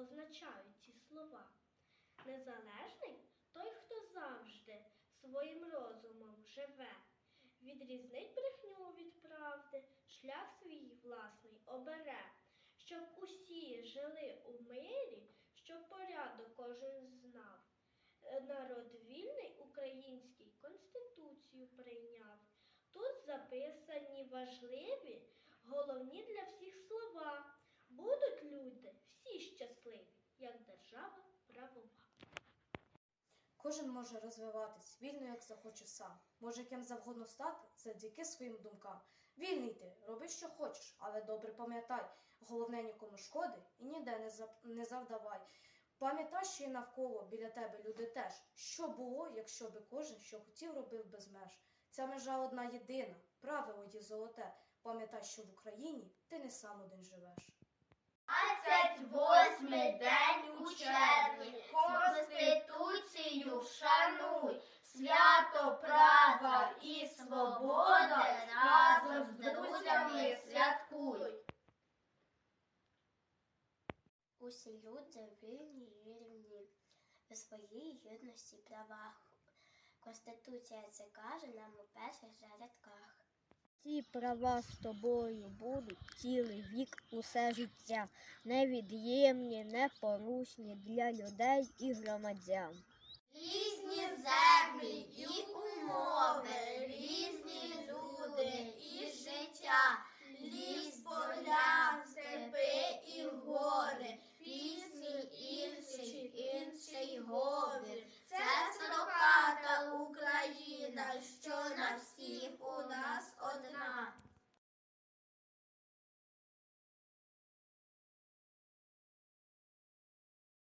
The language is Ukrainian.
означають ці слова? Незалежний той, хто завжди своїм розумом живе, відрізнить брехню від правди, шлях свій власний обере, щоб усі жили у мирі, щоб порядок кожен знав. Народ вільний український конституцію прийняв. Тут записані важливі, головні для всіх слова. Будуть люди Кожен може розвиватись вільно, як захоче сам. Може ким завгодно стати завдяки своїм думкам. Вільний ти, роби, що хочеш, але добре пам'ятай, головне нікому шкоди і ніде не, завдавай. Пам'ятай, що і навколо біля тебе люди теж. Що було, якщо би кожен, що хотів, робив без меж. Ця межа одна єдина, правило є золоте. Пам'ятай, що в Україні ти не сам один живеш. 28 день у червні. Конституцію шануй, свято права і свобода разом з друзями святкуй. Усі люди вільні і рівні у своїй гідності і правах. Конституція це каже нам у перших же рядках. Ці права з тобою будуть цілий вік усе життя, невід'ємні, непорушні для людей і громадян. на всіх